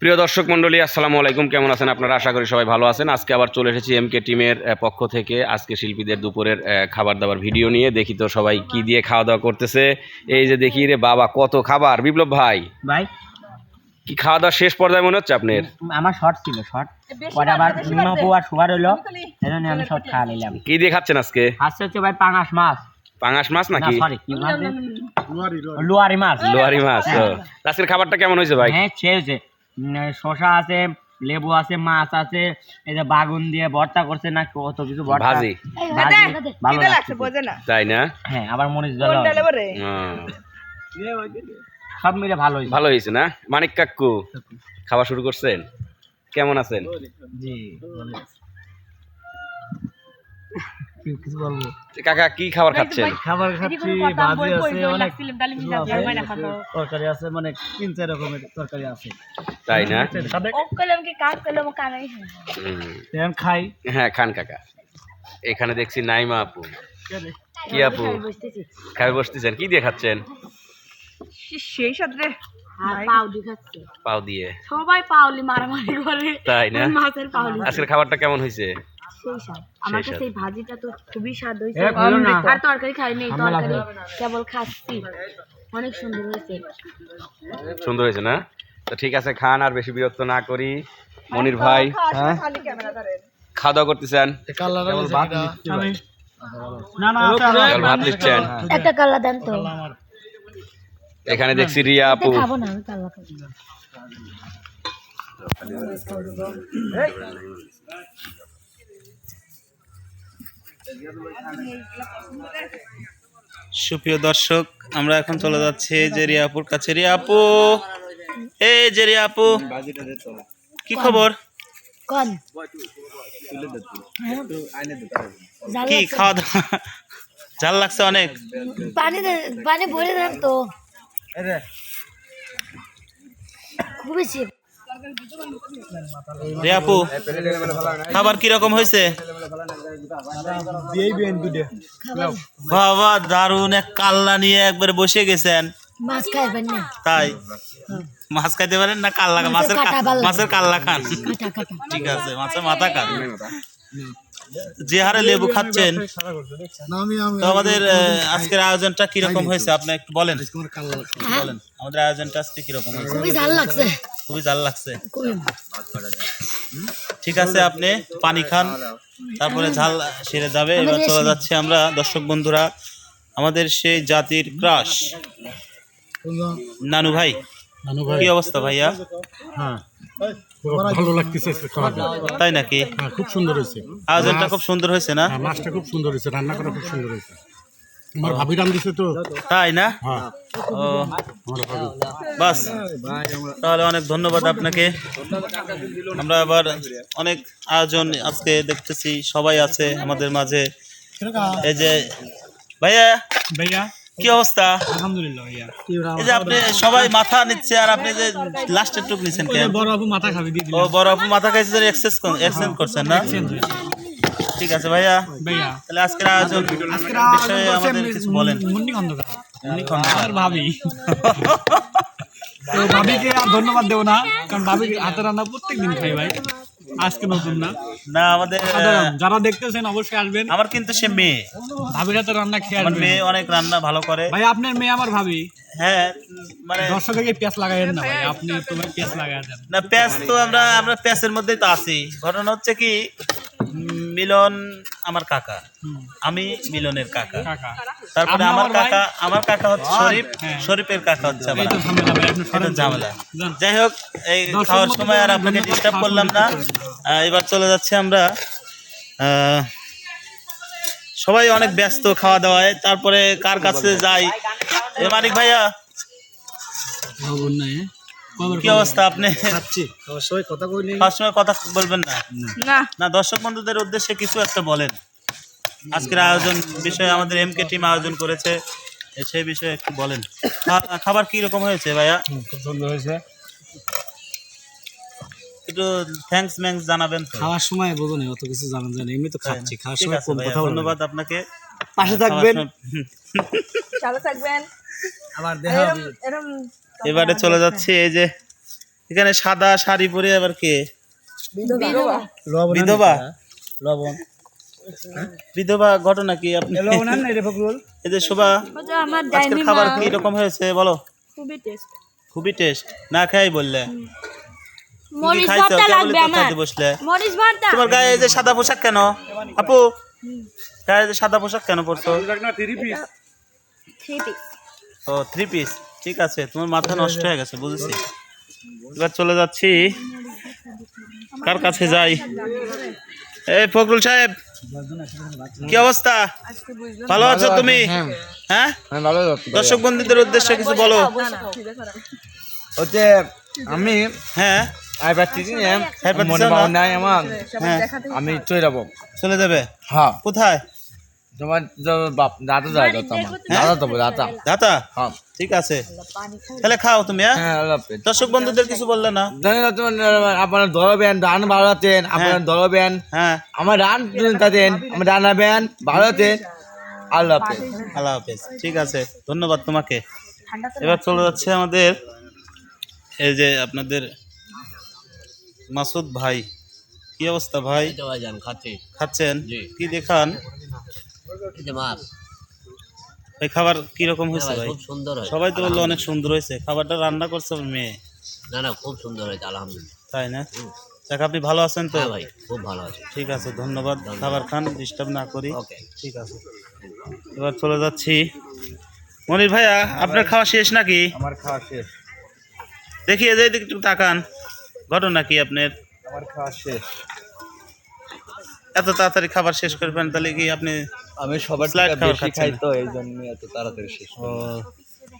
প্রিয় দর্শক মণ্ডলী আসসালামু আলাইকুম। কেমন আছেন আপনারা? আশা করি সবাই ভালো আছেন। আজকে আবার চলে এসেছি এমকে টিমের পক্ষ থেকে আজকে শিল্পীদের দুপুরের খাবার দাবার ভিডিও নিয়ে। দেখি তো সবাই কি দিয়ে খাওয়া দাওয়া করতেছে। এই যে দেখি রে বাবা কত খাবার। বিপ্লব ভাই ভাই। কি খাওয়া দাওয়া শেষ পর্যায়ে মনে হচ্ছে আপনার? আমার শর্ট ছিল শর্ট পরে আবার নিমপু আর সুগার হইল এই জন্য আমি শর্ট খাওয়া নিলাম। কি দিয়ে খাচ্ছেন আজকে? আজকে হচ্ছে ভাই পাঙাশ মাছ। পাঙাশ মাছ না নাকি সরি কি মাছ? লুয়ারি মাছ। লোহারি মাছ আজকের খাবারটা কেমন হয়েছে ভাই? হ্যাঁ ছেড়েছে শশা আছে লেবু আছে মাছ আছে এই যে বাগুন দিয়ে ভর্তা করছে না কত কিছু ভর্তা? ভাজি। ভাজি। ভালো লাগছে বোঝে না। তাই না? হ্যাঁ আবার মরিচ রে? ও, সব মিলে ভালো হয়েছে। ভালো হয়েছে না? মানিক কাকু খাওয়া শুরু করছেন? কেমন আছেন? জি কিছু বলব? কাকা কি খাবার খাচ্ছেন? খাবার খাচ্ছি ভাজি আছে অনেক তরকারি আছে মানে তিন চার রকমের তরকারি আছে। তাই না? খাই। হ্যাঁ খান কাকা। এখানে দেখছি নাইমা আপু। কি আপু? খাই বসতেছেন। কি দিয়ে খাচ্ছেন? সেই সাথে পাও দিয়ে। সবাই পাউলি মারামারি করে। তাই না? মাছের পাউলি। আজকের খাবারটা কেমন হয়েছে? সেই স্বাদ। আমার কাছে এই ভাজিটা তো খুবই স্বাদ হয়েছে। আর তরকারি খাইনি তরকারি কেবল খাচ্ছি। অনেক সুন্দর হয়েছে। সুন্দর হয়েছে না? তো ঠিক আছে খান আর বেশি বিরক্ত না করি। মনির ভাই হ্যাঁ? খালি ক্যামেরা ধরেন। খাওয়া দাওয়া করতেছেন? ভাত নিচ্ছেন একটা দেন তো। এখানে দেখছি রিয়া আপু। খাব না আমি কাল্লা খাব। সুপ্রিয় দর্শক আমরা এখন চলে যাচ্ছি যে রিয়াপুর কাছে। রিয়াপু! এই যে রিয়াপু কি খবর? কন। কি খাওয়া দাওয়া? ঝাল লাগছে অনেক। পানি পানি ভরে দেন তো। খুবই চিপ রিয়াপু খাবার কি রকম হয়েছে? বাবা দারুণ এক কাল্লা নিয়ে একবারে বসে গেছেন। মাছ খাইবেন না? তাই? মাছ খাইতে পারেন না কাল্লা মাছের। মাছের কাল্লা খান? ঠিক আছে মাছের মাথা খান। যে হারে লেবু খাচ্ছেন তো আমাদের আজকের আয়োজনটা কীরকম হয়েছে? আপনি একটু বলেন। বলেন আমাদের আয়োজনটা আজকে কীরকম হয়েছে? খুবই ঝাল লাগছে। খুবই জাল লাগছে। ঠিক আছে আপনি পানি খান তারপরে ঝাল সেরে যাবে। এবার চলে যাচ্ছে আমরা দর্শক বন্ধুরা আমাদের সেই জাতির ক্রাশ। নানু ভাই কি অবস্থা ভাইয়া? ভালো লাগতেছে তাই নাকি? হ্যাঁ খুব সুন্দর হয়েছে। আয়োজনটা খুব সুন্দর হয়েছে না? হ্যাঁ মাছটা খুব সুন্দর হয়েছে রান্না করা খুব সুন্দর হয়েছে। আমার ভাবি রান দিছে তো। তাই না? হ্যাঁ। ও। বাস। তাহলে অনেক ধন্যবাদ আপনাকে। আমরা আবার অনেক আয়োজন আজকে দেখতেছি সবাই আছে আমাদের মাঝে। এই যে ভাইয়া ভাইয়া। কি অবস্থা? আলহামদুলিল্লাহ ভাইয়া। এই যে আপনি সবাই মাথা নিচ্ছে আর আপনি যে লাস্টের টুক নিচ্ছেন কেন? বড় বাবু মাথা খাবি দিয়ে ও বড় আপু মাথা খাইছে এক্সেস এক্সচেঞ্জ করছেন না? ঠিক আছে ভাইয়া। ভাইয়া। তাহলে আজকের আয়োজন বিষয়ে আমাদের কিছু বলেন। মুন্নি খন্দকার। উনি খন্দকার। ভাবি। তো ভাবিকে আর ধন্যবাদ দেবো না কারণ ভাবির হাতে রান্না প্রত্যেক দিন খাই ভাই। আজকে নতুন না। না আমাদের যারা দেখতেছেন অবশ্যই আসবেন। আমার কিন্তু সে মেয়ে। ভাবির হাতে রান্না খেয়ে আসবেন। মেয়ে অনেক রান্না ভালো করে। ভাই আপনার মেয়ে আমার ভাবি। হ্যাঁ মানে দর্শককে পেঁয়াজ লাগাইয়েন না ভাই আপনি তোমার পেঁয়াজ লাগাই দেন। না প্যাঁচ তো আমরা আমরা প্যাঁচের মধ্যেই তো আছি। ঘটনা হচ্ছে কি মিলন আমার কাকা। আমি মিলনের কাকা। তারপরে আমার কাকা আমার কাকা হচ্ছে শরীফ। হ্যাঁ। শরীফের কাকা হচ্ছে আমার ঝামেলা। যাই হোক এই খাওয়ার সময় আর আপনাকে ডিস্টার্ব করলাম না। এবার চলে যাচ্ছে আমরা সবাই অনেক ব্যস্ত খাওয়া দাওয়ায় তারপরে কার কাছে যাই? মানিক ভাইয়া। কি অবস্থা আপনি? খাওয়ার সময় কথা বলবেন না। না। না। দর্শক বন্ধুদের উদ্দেশ্যে কিছু একটা বলেন। আজকের আয়োজন বিষয়ে আমাদের এমকে টিম আয়োজন করেছে সেই বিষয়ে একটু বলেন। খাবার কি রকম হয়েছে ভাইয়া? খুব সুন্দর হয়েছে। একটু থ্যাঙ্কস ম্যাঙ্কস জানাবেন খাওয়ার সময় বোঝো না অত কিছু এমনি তো খাচ্ছি খাওয়ার সময় কোন ভাইয়া, কথা ধন্যবাদ আপনাকে। পাশে থাকবেন। থাকবেন। আবার এরম এরম এবারে চলে যাচ্ছে এই যে এখানে সাদা শাড়ি পরে আবার কে? বিধবা। লবণ বিধবা? ঘটনা কি আপনি? এই যে শোভা আজকের খাবার কি রকম হয়েছে বলো? খুবই টেস্ট। খুবই টেস্ট। না খাই বললে। তোমার গায়ে যে সাদা পোশাক কেন? আপু গায়ে যে সাদা পোশাক কেন পরছো? থ্রি পিস ও থ্রি পিস ঠিক আছে তোমার মাথা নষ্ট হয়ে। গেছে বুঝেছি। এবার চলে যাচ্ছি। কার কাছে যাই? এই ফখরুল সাহেব কি অবস্থা? ভালো আছো তুমি? হ্যাঁ। দর্শক বন্ধুদের উদ্দেশ্যে কিছু বলো। হচ্ছে আমি হ্যাঁ। হ্যাঁ আমি চলে যাব। চলে যাবে? হ্যাঁ। কোথায়? তোমার বাপ দাদা যায় তো আমার দাদা তো দাদা। দাতা হ্যাঁ। ঠিক আছে। তাহলে খাও তুমি হ্যাঁ? হ্যাঁ আল্লাহ হাফেজ। দর্শক বন্ধুদের কিছু বললে না? জানি না তোমার আপনার ধরবেন রান বাড়াতেন আপনার ধরবেন হ্যাঁ। আমার রান তাতেন আমার রান্নাবেন বাড়াতেন। আল্লাহ হাফেজ। আল্লাহ হাফেজ। ঠিক আছে ধন্যবাদ তোমাকে। এবার চলে যাচ্ছে আমাদের এই যে আপনাদের মাসুদ ভাই। কি অবস্থা ভাই? খাচ্ছেন? কি দেখান? এই খাবার কি রকম হয়েছে ভাই? সুন্দর হয় সবাই তো বলল অনেক সুন্দর হয়েছে। খাবারটা রান্না করছে আমার মেয়ে। না না খুব সুন্দর হয়েছে আলহামদুলিল্লাহ। তাই না? দেখ আপনি ভালো আছেন তো? হ্যাঁ ভাই খুব ভালো আছে। ঠিক আছে ধন্যবাদ। খাবার খান ডিস্টার্ব না করি। ওকে। ঠিক আছে। এবার চলে যাচ্ছি। মনির ভাইয়া আপনার খাওয়া শেষ নাকি? আমার খাওয়া শেষ। দেখি যে একটু তাকান। ঘটনা কি আপনার? আমার খাওয়া শেষ। এত তাড়াতাড়ি খাবার শেষ করবেন তাহলে কি আপনি আমি সবার বেশি খাই তো এই জন্য এত তাড়াতাড়ি শেষ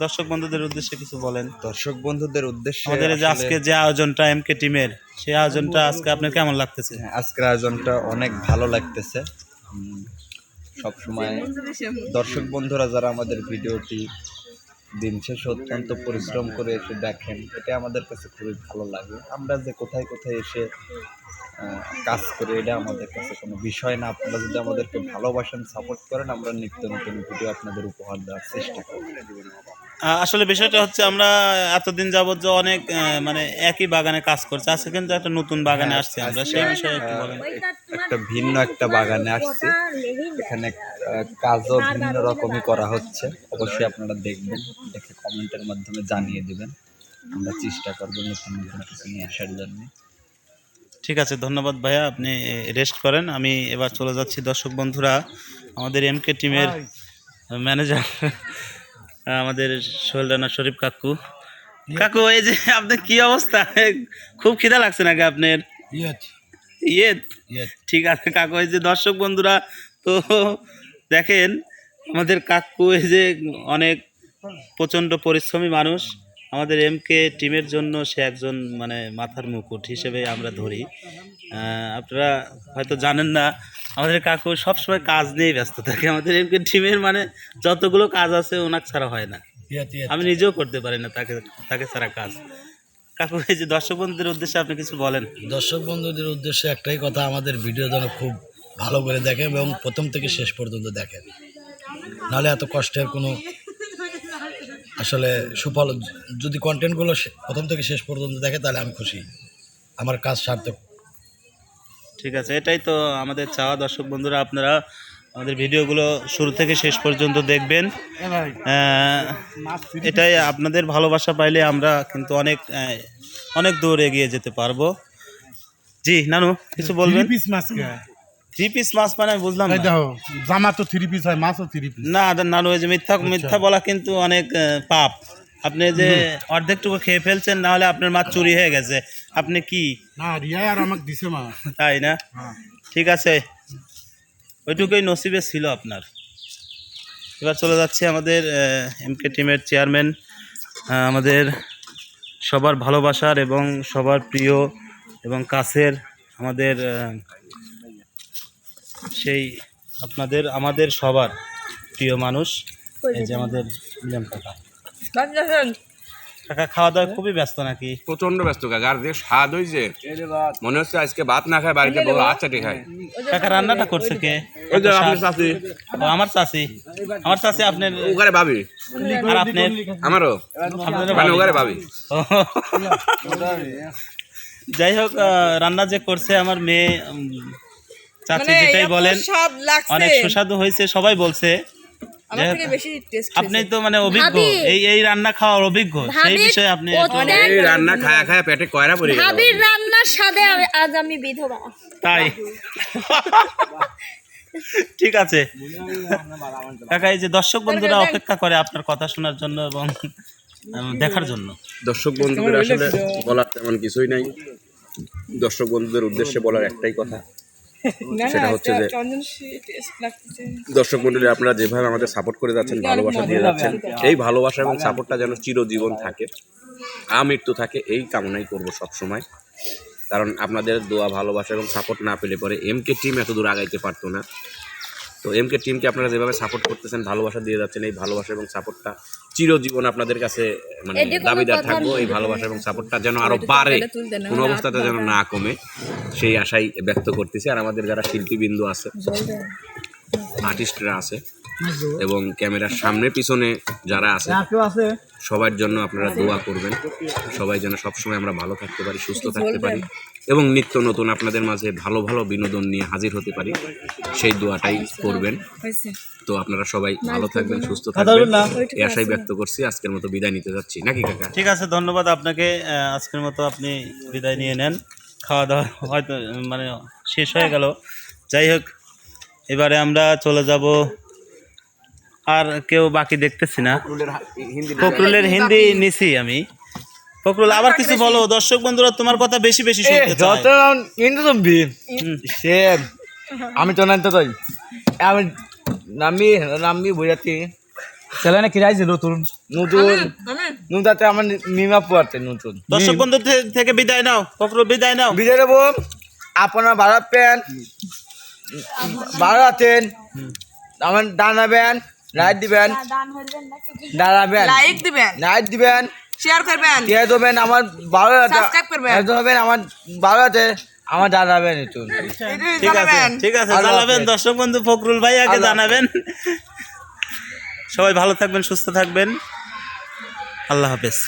দর্শক বন্ধুদের উদ্দেশ্যে কিছু বলেন। দর্শক বন্ধুদের উদ্দেশ্যে আমাদের যে আজকে যে আয়োজনটা এমকে টিমের সেই আয়োজনটা আজকে আপনার কেমন লাগতেছে? হ্যাঁ, আজকের আয়োজনটা অনেক ভালো লাগতেছে। সব সময় দর্শক বন্ধুরা যারা আমাদের ভিডিওটি দিন শেষে অত্যন্ত পরিশ্রম করে এসে দেখেন, এটা আমাদের কাছে খুবই ভালো লাগে। আমরা যে কোথায় কোথায় এসে কাজ করি, এটা আমাদের কাছে কোনো বিষয় না। আপনারা যদি আমাদেরকে ভালোবাসেন সাপোর্ট করেন, আমরা নিত্য নতুন ভিডিও আপনাদের উপহার দেওয়ার চেষ্টা করি আসলে বিষয়টা হচ্ছে আমরা এতদিন যাবত যে অনেক মানে একই বাগানে কাজ করছি। আজকে কিন্তু একটা নতুন বাগানে আসছি আমরা। সেই বিষয়ে একটু বলেন। একটা ভিন্ন একটা বাগানে আসছি। এখানে কাজও ভিন্ন রকমই করা হচ্ছে। অবশ্যই আপনারা দেখবেন দেখে কমেন্টের মাধ্যমে জানিয়ে দিবেন। আমরা চেষ্টা করব নতুন নতুন কিছু নিয়ে আসার জন্য। ঠিক আছে ধন্যবাদ ভাইয়া আপনি রেস্ট করেন। আমি এবার চলে যাচ্ছি। দর্শক বন্ধুরা আমাদের এম কে টিমের ম্যানেজার। আমাদের সোহেল রানা শরীফ কাকু। কাকু এই যে আপনার কি অবস্থা? খুব খিদা লাগছে নাকি আপনার? ইয়ে ঠিক আছে কাকু এই যে দর্শক বন্ধুরা তো দেখেন আমাদের কাকু এই যে অনেক প্রচণ্ড পরিশ্রমী মানুষ। আমাদের এম কে টিমের জন্য সে একজন মানে মাথার মুকুট হিসেবে আমরা ধরি। আপনারা হয়তো জানেন না আমাদের কাকু সবসময় কাজ নিয়েই ব্যস্ত থাকে। আমাদের এম কে টিমের মানে যতগুলো কাজ আছে ওনার ছাড়া হয় না। আমি নিজেও করতে পারি না তাকে তাকে ছাড়া কাজ। কাকু এই যে দর্শক বন্ধুদের উদ্দেশ্যে আপনি কিছু বলেন। দর্শক বন্ধুদের উদ্দেশ্যে একটাই কথা আমাদের ভিডিও যেন খুব ভালো করে দেখেন এবং প্রথম থেকে শেষ পর্যন্ত দেখেন। নাহলে এত কষ্টের কোনো আসলে সুফল যদি কন্টেন্টগুলো প্রথম থেকে শেষ পর্যন্ত দেখে তাহলে আমি খুশি। আমার কাজ সার্থক। ঠিক আছে এটাই তো আমাদের চাওয়া। দর্শক বন্ধুরা আপনারা আমাদের ভিডিওগুলো শুরু থেকে শেষ পর্যন্ত দেখবেন। এটাই আপনাদের ভালোবাসা পাইলে আমরা কিন্তু অনেক অনেক দূর এগিয়ে যেতে পারব। জি নানু কিছু বলবেন? পিস মাছ থ্রি পিস মাছ মানে আমি বুঝলাম না। জামা তো থ্রি পিস হয় মাছও থ্রি পিস না নানু ওই যে মিথ্যা মিথ্যা বলা কিন্তু অনেক পাপ। আপনি যে অর্ধেকটুকু খেয়ে ফেলছেন না হলে আপনার মাছ চুরি হয়ে গেছে। আপনি কি? না রিয়া আর আমাকে দিছে মা। তাই না? হ্যাঁ। ঠিক আছে। ওইটুকুই নসিবে ছিল আপনার। এবার চলে যাচ্ছে আমাদের এম কে টিমের চেয়ারম্যান আমাদের সবার ভালোবাসার এবং সবার প্রিয় এবং কাছের আমাদের সেই আপনাদের আমাদের সবার প্রিয় মানুষ। এই যে আমাদের কাকা কাকা খাওয়া দাওয়া খুবই ব্যস্ত নাকি? প্রচণ্ড ব্যস্ত কাকা আর যে স্বাদ হয়েছে মনে হচ্ছে আজকে ভাত না খায় বাড়িতে হাত চাটি খায় কাকা রান্নাটা করছে কে? ওই যে আপনার চাষি ও, আমার চাচি? আমার চাচি আপনার ওখানে ভাবি। আর আপনার? আমারও। আপনারও মানে ভাবি। ওখানে ভাবি। ও। যাই হোক আহ, রান্না যে করছে আমার মেয়ে উম, চাচি যেটাই বলেন সব লাগছে। অনেক সুস্বাদু হয়েছে সবাই বলছে। আমার থেকে বেশি টেস্ট আপনি তো মানে অভিজ্ঞ এই এই রান্না খাওয়ার অভিজ্ঞ সেই বিষয়ে আপনি এই রান্না খায়া খায়া পেটে কয়রা পড়ে গেল? ভাবির রান্নার স্বাদে আজ আমি বিধবা। তাই? ঠিক আছে। কাকা এই যে দর্শক বন্ধুরা অপেক্ষা করে আপনার কথা শোনার জন্য এবং দেখার জন্য। দর্শক বন্ধুদের আসলে বলার তেমন কিছুই নাই। দর্শক বন্ধুদের উদ্দেশ্যে বলার একটাই কথা সেটা হচ্ছে যে দর্শক মন্ডলী আপনারা যেভাবে আমাদের সাপোর্ট করে যাচ্ছেন ভালোবাসা দিয়ে যাচ্ছেন এই ভালোবাসা এবং সাপোর্টটা যেন চিরজীবন থাকে। আমৃত্যু থাকে এই কামনাই করব সব সময় কারণ আপনাদের দোয়া ভালোবাসা এবং সাপোর্ট না পেলে পরে এমকে টিম এত দূর আগাইতে পারতো না। তো এমকে টিমকে আপনারা যেভাবে সাপোর্ট করতেছেন ভালোবাসা দিয়ে যাচ্ছেন এই ভালোবাসা এবং সাপোর্টটা চিরজীবন আপনাদের কাছে মানে দাবিদার থাকব এই ভালোবাসা এবং সাপোর্টটা যেন আরও বাড়ে কোনো অবস্থাতে যেন না। কমে সেই আশাই ব্যক্ত করতেছি। আর আমাদের যারা শিল্পীবিন্দু আছে আর্টিস্টরা আছে এবং ক্যামেরার সামনে পিছনে যারা আছে সবার জন্য আপনারা দোয়া করবেন। সবাই যেন সবসময় আমরা ভালো থাকতে পারি সুস্থ থাকতে পারি এবং নিত্য নতুন আপনাদের মাঝে ভালো ভালো বিনোদন নিয়ে হাজির হতে পারি সেই দোয়াটাই করবেন। তো আপনারা সবাই ভালো থাকবেন সুস্থ থাকবেন। এই আশাই ব্যক্ত করছি আজকের মতো বিদায় নিতে যাচ্ছি। নাকি কাকা? ঠিক আছে ধন্যবাদ আপনাকে। আজকের মতো আপনি বিদায় নিয়ে নেন। খাওয়া দাওয়া হয়তো মানে শেষ হয়ে গেল। যাই হোক এবারে আমরা চলে যাব আর কেউ বাকি দেখতেছি না। ফখরুলের হিন্দি নিছি আমি। ফখরুল আবার কিছু বলো। দর্শক বন্ধুরা তোমার কথা বেশি বেশি শুনতে চায় কিন্তু তুমি সে আমি তো নাই তো তাই আমি নামি নামি বুঝাচ্ছি। ছেলে কি যাইছে নতুন? নতুন। নতুনতে আমার নিমা পুয়াতে নতুন। দর্শক বন্ধু থেকে বিদায় নাও। ফখরুল বিদায় নাও। বিদায় দেবো আপনার ভাড়া প্যান ভাড়া আছেন আমার দানাবেন লাইট দিবেন। দাঁড়াবেন। লাইক দিবেন। লাইক দিবেন। শেয়ার করবেন। শেয়ার দেবেন আমার ভালো সাবস্ক্রাইব করবেন। হবেন আমার ভালো আছে আমার জানাবেন একটু। ঠিক আছে ঠিক আছে জানাবেন দর্শক বন্ধু ফখরুল ভাই আগে জানাবেন সবাই ভালো থাকবেন সুস্থ থাকবেন। আল্লাহ হাফেজ।